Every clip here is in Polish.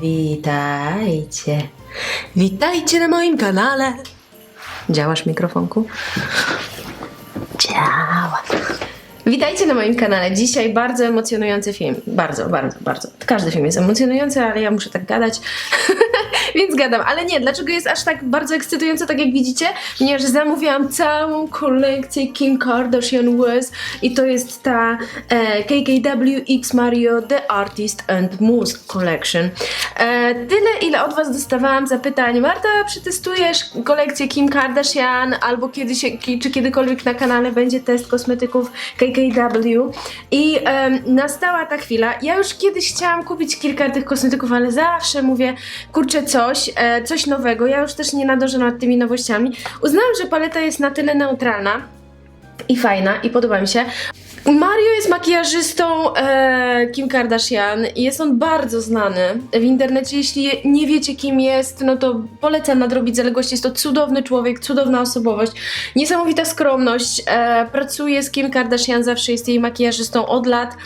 Witajcie. Witajcie na moim kanale. Działasz mikrofonku? Działa. Witajcie na moim kanale. Dzisiaj bardzo emocjonujący film. Bardzo, bardzo, bardzo. Każdy film jest emocjonujący, ale ja muszę tak gadać, więc gadam. Ale nie, dlaczego jest aż tak bardzo ekscytująco, tak jak widzicie? Ponieważ zamówiłam całą kolekcję Kim Kardashian West i to jest ta e, KKW X Mario The Artist and Muse Collection. E, tyle, ile od Was dostawałam zapytań. Marta, przetestujesz kolekcję Kim Kardashian albo kiedyś, czy kiedykolwiek na kanale będzie test kosmetyków KKW i em, nastała ta chwila. Ja już kiedyś chciałam kupić kilka tych kosmetyków, ale zawsze mówię, kurczę coś, e, coś nowego. Ja już też nie nadążę nad tymi nowościami. Uznałam, że paleta jest na tyle neutralna i fajna i podoba mi się. Mario jest makijażystą e, Kim Kardashian i jest on bardzo znany w internecie. Jeśli nie wiecie kim jest, no to polecam nadrobić zaległości. Jest to cudowny człowiek, cudowna osobowość, niesamowita skromność. E, pracuje z Kim Kardashian, zawsze jest jej makijażystą od lat.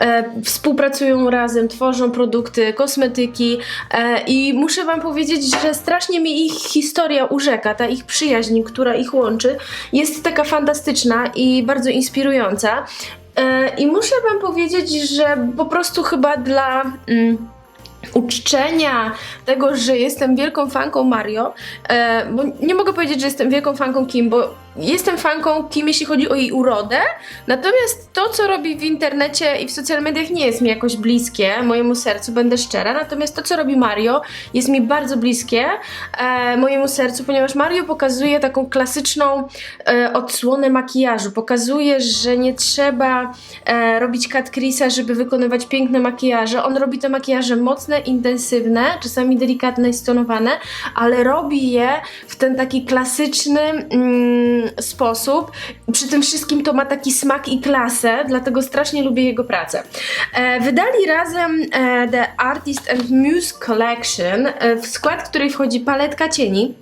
E, współpracują razem, tworzą produkty, kosmetyki e, i muszę wam powiedzieć, że strasznie mi ich historia urzeka, ta ich przyjaźń, która ich łączy, jest taka fantastyczna i bardzo inspirująca. E, I muszę Wam powiedzieć, że po prostu chyba dla mm, uczczenia tego, że jestem wielką fanką Mario, e, bo nie mogę powiedzieć, że jestem wielką fanką Kim, bo jestem fanką Kim, jeśli chodzi o jej urodę, natomiast to, co robi w internecie i w social mediach nie jest mi jakoś bliskie mojemu sercu, będę szczera, natomiast to, co robi Mario jest mi bardzo bliskie e, mojemu sercu, ponieważ Mario pokazuje taką klasyczną e, odsłonę makijażu, pokazuje, że nie trzeba e, robić cut crease'a, żeby wykonywać piękne makijaże, on robi te makijaże mocne, intensywne, czasami delikatne i stonowane, ale robi je w ten taki klasyczny mm, sposób. Przy tym wszystkim to ma taki smak i klasę, dlatego strasznie lubię jego pracę. E, wydali razem e, The Artist and Muse Collection, e, w skład której wchodzi paletka cieni.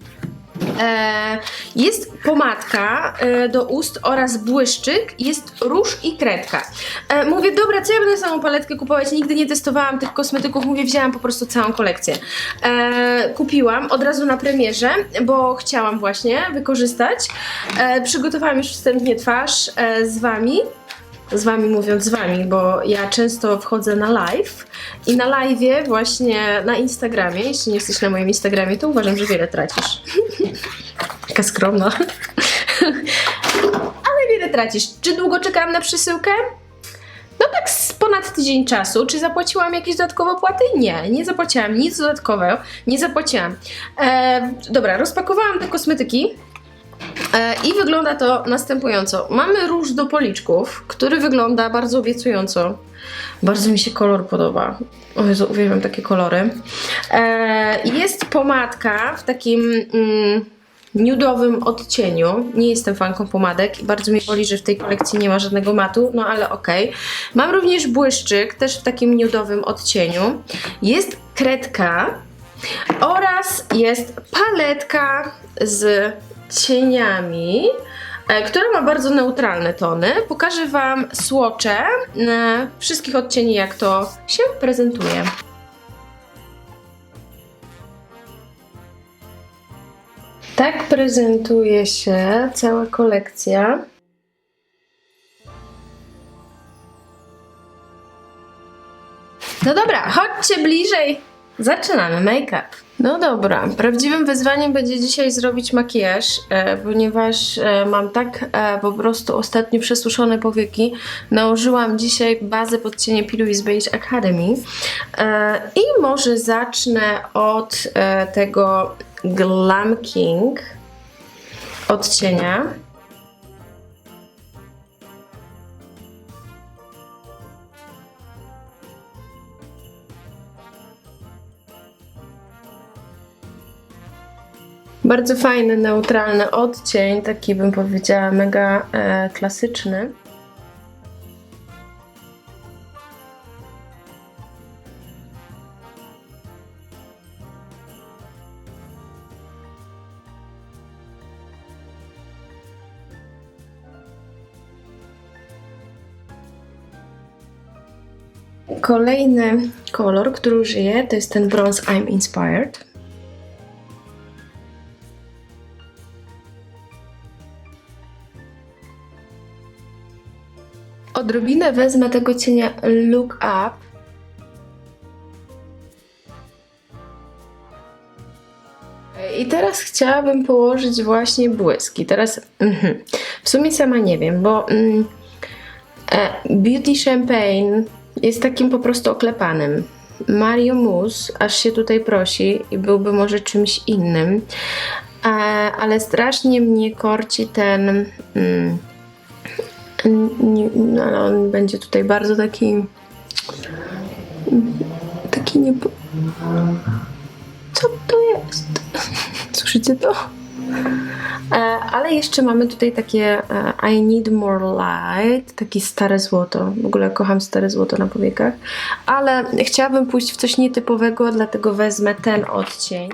E, jest pomadka e, do ust oraz błyszczyk, jest róż i kredka. E, mówię, dobra, co ja będę samą paletkę kupować? Nigdy nie testowałam tych kosmetyków, mówię, wzięłam po prostu całą kolekcję. Kupiłam od razu na premierze, bo chciałam właśnie wykorzystać. Przygotowałam już wstępnie twarz z Wami z wami mówiąc z wami, bo ja często wchodzę na live i na live właśnie na Instagramie, jeśli nie jesteś na moim Instagramie, to uważam, że wiele tracisz. Taka skromna. Ale wiele tracisz. Czy długo czekałam na przesyłkę? No tak z ponad tydzień czasu. Czy zapłaciłam jakieś dodatkowe opłaty? Nie, nie zapłaciłam nic dodatkowego. Nie zapłaciłam. E, dobra, rozpakowałam te kosmetyki. E, I wygląda to następująco. Mamy róż do policzków, który wygląda bardzo obiecująco. Bardzo mi się kolor podoba. O Jezu, uwielbiam takie kolory. E, Jest pomadka w takim mm, nudowym odcieniu. Nie jestem fanką pomadek i bardzo mnie boli, że w tej kolekcji nie ma żadnego matu, no ale okej. Mam również błyszczyk, też w takim nudowym odcieniu. Jest kredka oraz jest paletka z cieniami, e, która ma bardzo neutralne tony. Pokażę Wam słocze e, wszystkich odcieni, jak to się prezentuje. Tak prezentuje się cała kolekcja. No dobra, chodźcie bliżej. Zaczynamy make-up. No dobra, prawdziwym wyzwaniem będzie dzisiaj zrobić makijaż, e, ponieważ e, mam tak e, po prostu ostatnio przesuszone powieki. Nałożyłam dzisiaj bazę pod cienie Piluis Beige Academy e, i może zacznę od e, tego Glam King odcienia. Bardzo fajny, neutralny odcień, taki bym powiedziała mega e, klasyczny. Kolejny kolor, który użyję, to jest ten Bronze I'm Inspired. Odrobinę wezmę tego cienia Look Up. I teraz chciałabym położyć właśnie błyski. Teraz mhm. w sumie sama nie wiem, bo mm, e, Beauty Champagne jest takim po prostu oklepanym. Mario Mousse aż się tutaj prosi i byłby może czymś innym, e, ale strasznie mnie korci ten. Mm, no, ale on będzie tutaj bardzo taki. Taki nie. Co to jest? Słyszycie to? E, ale jeszcze mamy tutaj takie e, I need more light, takie stare złoto. W ogóle kocham stare złoto na powiekach. Ale chciałabym pójść w coś nietypowego, dlatego wezmę ten odcień.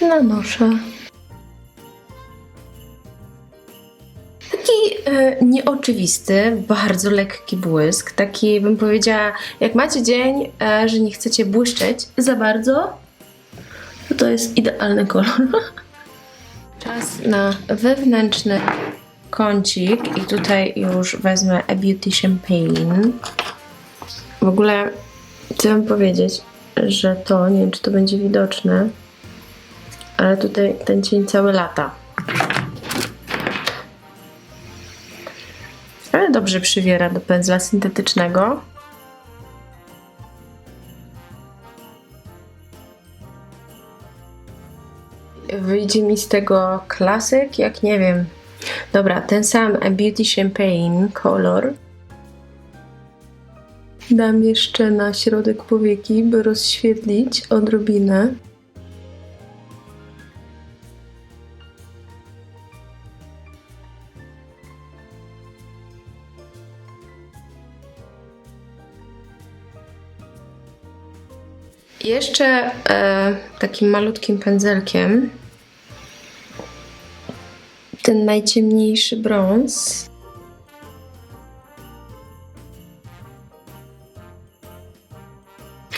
Nanoszę. Taki e, nieoczywisty, bardzo lekki błysk. Taki bym powiedziała, jak macie dzień, e, że nie chcecie błyszczeć za bardzo, to to jest idealny kolor. Czas na wewnętrzny kącik i tutaj już wezmę A Beauty Champagne. W ogóle chcę powiedzieć, że to, nie wiem czy to będzie widoczne, ale tutaj ten cień cały lata. Dobrze przywiera do pędzla syntetycznego. Wyjdzie mi z tego klasyk, jak nie wiem. Dobra, ten sam Beauty Champagne kolor. Dam jeszcze na środek powieki, by rozświetlić odrobinę. Jeszcze e, takim malutkim pędzelkiem ten najciemniejszy brąz.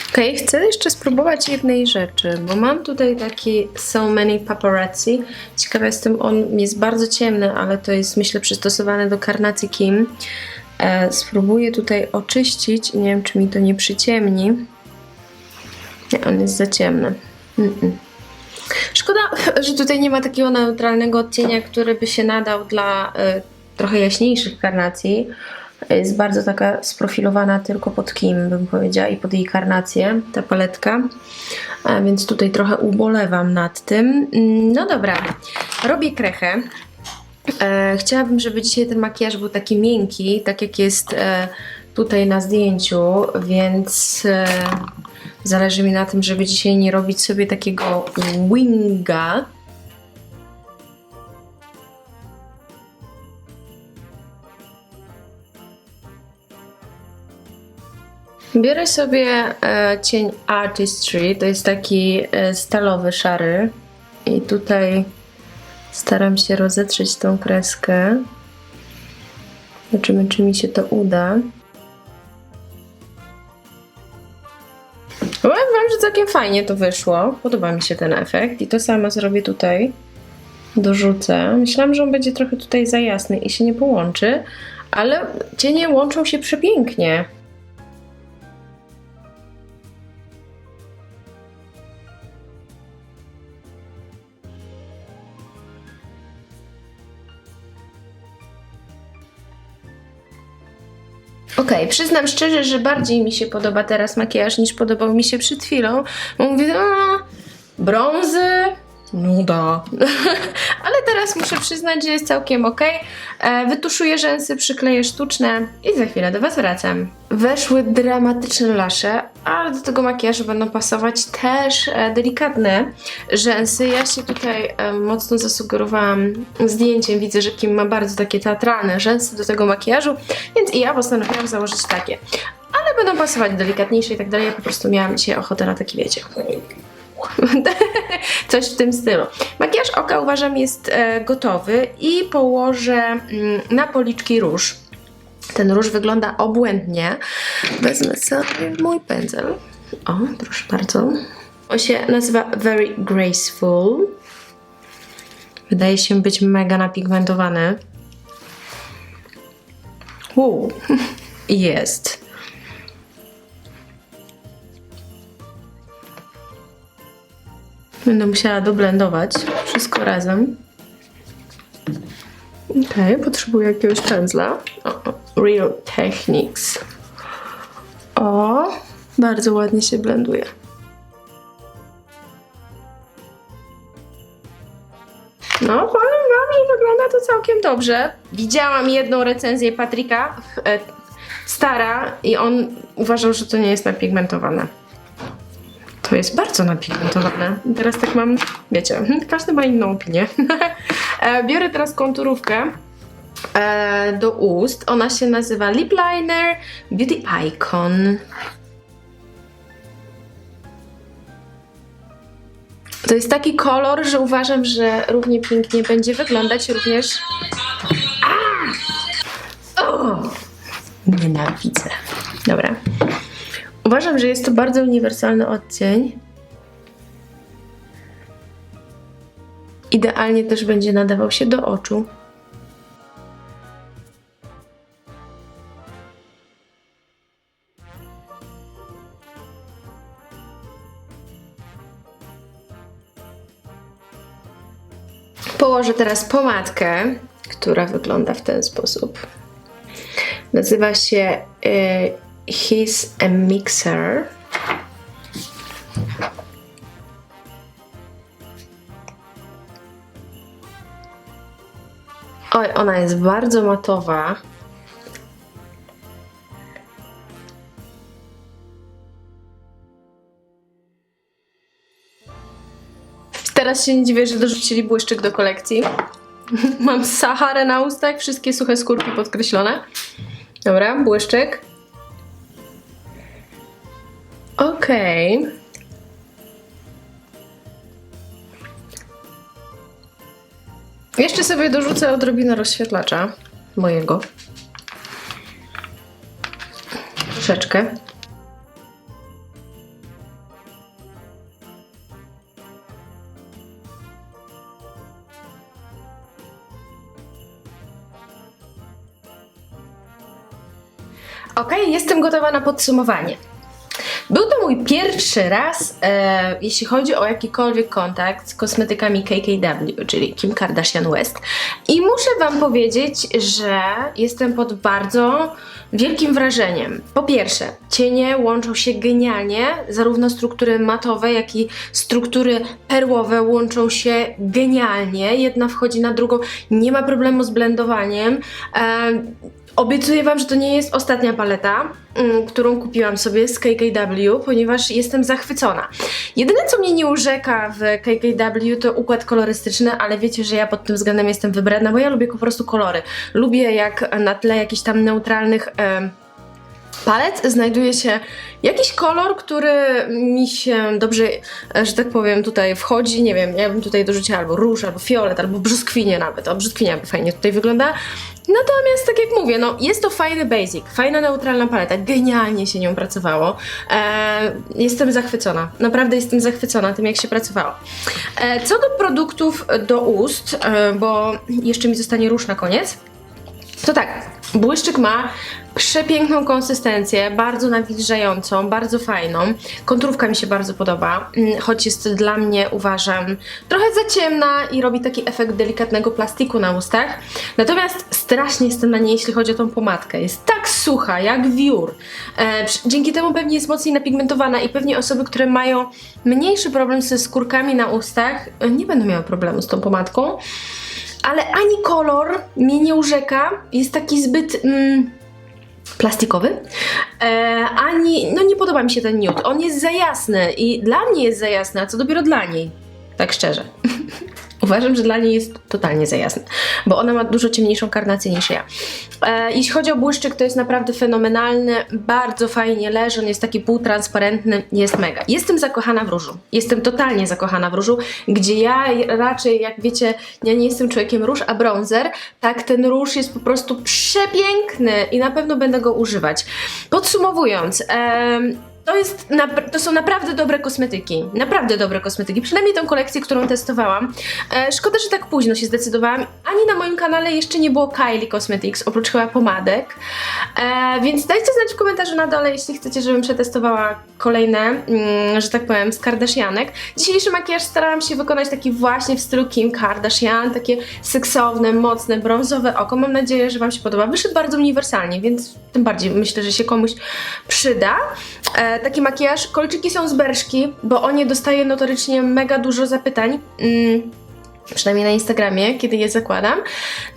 Ok, chcę jeszcze spróbować jednej rzeczy, bo mam tutaj taki So Many Paparazzi. Ciekawa jestem, on jest bardzo ciemny, ale to jest myślę przystosowane do karnacji Kim. E, spróbuję tutaj oczyścić, nie wiem czy mi to nie przyciemni. Nie, on jest za ciemny. Mm-mm. Szkoda, że tutaj nie ma takiego neutralnego odcienia, który by się nadał dla y, trochę jaśniejszych karnacji. Jest bardzo taka sprofilowana tylko pod Kim, bym powiedziała, i pod jej karnację, ta paletka. A więc tutaj trochę ubolewam nad tym. Mm, No dobra, robię krechę. E, chciałabym, żeby dzisiaj ten makijaż był taki miękki, tak jak jest e, tutaj na zdjęciu, więc e, zależy mi na tym, żeby dzisiaj nie robić sobie takiego winga. Biorę sobie e, cień Artistry, to jest taki e, stalowy, szary i tutaj staram się rozetrzeć tą kreskę. Zobaczymy, czy mi się to uda. Całkiem fajnie to wyszło. Podoba mi się ten efekt i to samo zrobię tutaj. Dorzucę. Myślałam, że on będzie trochę tutaj za jasny i się nie połączy, ale cienie łączą się przepięknie. Okej, przyznam szczerze, że bardziej mi się podoba teraz makijaż niż podobał mi się przed chwilą. Bo mówię, a, brązy, nuda. Ale teraz muszę przyznać, że jest całkiem ok. E, wytuszuję rzęsy, przykleję sztuczne i za chwilę do Was wracam. Weszły dramatyczne lasze, ale do tego makijażu będą pasować też e, delikatne rzęsy. Ja się tutaj e, mocno zasugerowałam zdjęciem. Widzę, że Kim ma bardzo takie teatralne rzęsy do tego makijażu, więc i ja postanowiłam założyć takie. Ale będą pasować delikatniejsze i tak dalej. Ja po prostu miałam dzisiaj ochotę na taki, wiecie, Coś w tym stylu. Makijaż oka uważam jest e, gotowy i położę mm, na policzki róż. Ten róż wygląda obłędnie. Wezmę sobie mój pędzel. O, proszę bardzo. On się nazywa Very Graceful. Wydaje się być mega napigmentowany. Wow. Jest. Będę musiała doblendować wszystko razem. Okej, potrzebuję jakiegoś pędzla. O, Real Techniques. O, bardzo ładnie się blenduje. No, powiem wam, że wygląda to całkiem dobrze. Widziałam jedną recenzję Patryka, e, stara, i on uważał, że to nie jest napigmentowane. To jest bardzo napigmentowane. Teraz tak mam, wiecie, każdy ma inną opinię. E, Biorę teraz konturówkę e, do ust. Ona się nazywa Lip Liner Beauty Icon. To jest taki kolor, że uważam, że równie pięknie będzie wyglądać również. A! O! Nienawidzę. Uważam, że jest to bardzo uniwersalny odcień. Idealnie też będzie nadawał się do oczu. Położę teraz pomadkę, która wygląda w ten sposób. Nazywa się y, His a Mixer. Oj, ona jest bardzo matowa. Teraz się nie dziwię, że dorzucili błyszczyk do kolekcji. Mam Saharę na ustach, wszystkie suche skórki podkreślone. Dobra, błyszczyk. Okej. Jeszcze sobie dorzucę odrobinę rozświetlacza mojego. Troszeczkę. Ok, jestem gotowa na podsumowanie. Był to mój pierwszy raz, e, jeśli chodzi o jakikolwiek kontakt z kosmetykami KKW, czyli Kim Kardashian West. I muszę Wam powiedzieć, że jestem pod bardzo wielkim wrażeniem. Po pierwsze, cienie łączą się genialnie, zarówno struktury matowe, jak i struktury perłowe łączą się genialnie. Jedna wchodzi na drugą, nie ma problemu z blendowaniem. E, Obiecuję Wam, że to nie jest ostatnia paleta, mm, którą kupiłam sobie z KKW, ponieważ jestem zachwycona. Jedyne, co mnie nie urzeka w KKW, to układ kolorystyczny, ale wiecie, że ja pod tym względem jestem wybredna, bo ja lubię po prostu kolory. Lubię, jak na tle jakichś tam neutralnych. em, palet znajduje się jakiś kolor, który mi się dobrze, że tak powiem, tutaj wchodzi. Nie wiem, ja bym tutaj dorzuciła albo róż, albo fiolet, albo brzoskwinie nawet. O, brzoskwinia by fajnie tutaj wygląda. Natomiast, tak jak mówię, no jest to fajny basic, fajna neutralna paleta, genialnie się nią pracowało. E, jestem zachwycona, naprawdę jestem zachwycona tym, jak się pracowało. E, co do produktów do ust, e, bo jeszcze mi zostanie róż na koniec. To tak, błyszczyk ma przepiękną konsystencję, bardzo nawilżającą, bardzo fajną. Konturówka mi się bardzo podoba, mm, choć jest dla mnie, uważam, trochę za ciemna i robi taki efekt delikatnego plastiku na ustach. Natomiast strasznie jestem na niej, jeśli chodzi o tą pomadkę. Jest tak sucha, jak wiór. E, dzięki temu pewnie jest mocniej napigmentowana i pewnie osoby, które mają mniejszy problem ze skórkami na ustach, e, nie będą miały problemu z tą pomadką ale ani kolor mnie nie urzeka, jest taki zbyt mm, plastikowy, e, ani, no nie podoba mi się ten nude, on jest za jasny i dla mnie jest za jasny, a co dopiero dla niej, tak szczerze. Uważam, że dla niej jest totalnie za jasne, bo ona ma dużo ciemniejszą karnację niż ja. E, jeśli chodzi o błyszczyk, to jest naprawdę fenomenalny, bardzo fajnie leży, on jest taki półtransparentny, jest mega. Jestem zakochana w różu, jestem totalnie zakochana w różu, gdzie ja raczej, jak wiecie, ja nie jestem człowiekiem róż, a bronzer, tak ten róż jest po prostu przepiękny i na pewno będę go używać. Podsumowując, em, to, jest, to są naprawdę dobre kosmetyki. Naprawdę dobre kosmetyki. Przynajmniej tą kolekcję, którą testowałam. E, szkoda, że tak późno się zdecydowałam. Ani na moim kanale jeszcze nie było Kylie Cosmetics, oprócz chyba pomadek. E, więc dajcie znać w komentarzu na dole, jeśli chcecie, żebym przetestowała kolejne, mm, że tak powiem, z Kardashianek. Dzisiejszy makijaż starałam się wykonać taki właśnie w stylu Kim Kardashian. Takie seksowne, mocne, brązowe oko. Mam nadzieję, że Wam się podoba. Wyszedł bardzo uniwersalnie, więc tym bardziej myślę, że się komuś przyda. E, taki makijaż. Kolczyki są z Berszki, bo o nie dostaję notorycznie mega dużo zapytań. Mm. Przynajmniej na Instagramie, kiedy je zakładam.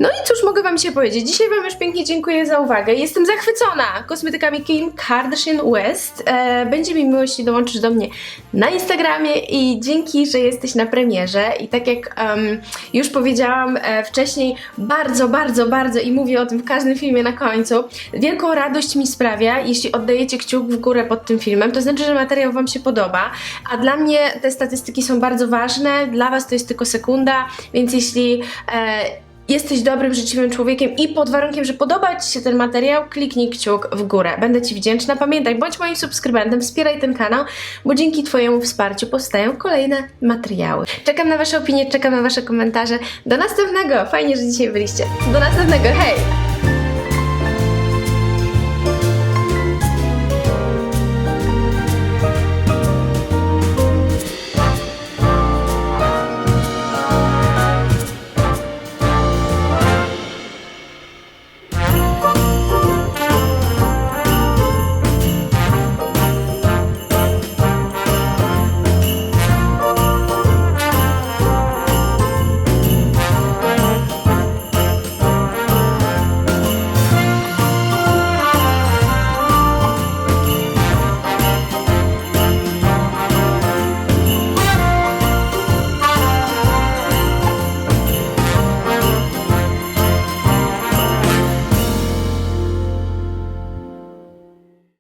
No i cóż mogę Wam się powiedzieć? Dzisiaj Wam już pięknie dziękuję za uwagę. Jestem zachwycona kosmetykami Kim Kardashian West. E, będzie mi miło, jeśli dołączysz do mnie na Instagramie i dzięki, że jesteś na premierze. I tak jak em, już powiedziałam e, wcześniej, bardzo, bardzo, bardzo i mówię o tym w każdym filmie na końcu, wielką radość mi sprawia, jeśli oddajecie kciuk w górę pod tym filmem. To znaczy, że materiał Wam się podoba, a dla mnie te statystyki są bardzo ważne, dla Was to jest tylko sekunda, więc jeśli e, jesteś dobrym, życzliwym człowiekiem i pod warunkiem, że podoba Ci się ten materiał, kliknij kciuk w górę. Będę Ci wdzięczna. Pamiętaj, bądź moim subskrybentem, wspieraj ten kanał, bo dzięki Twojemu wsparciu powstają kolejne materiały. Czekam na Wasze opinie, czekam na Wasze komentarze. Do następnego! Fajnie, że dzisiaj byliście. Do następnego, hej!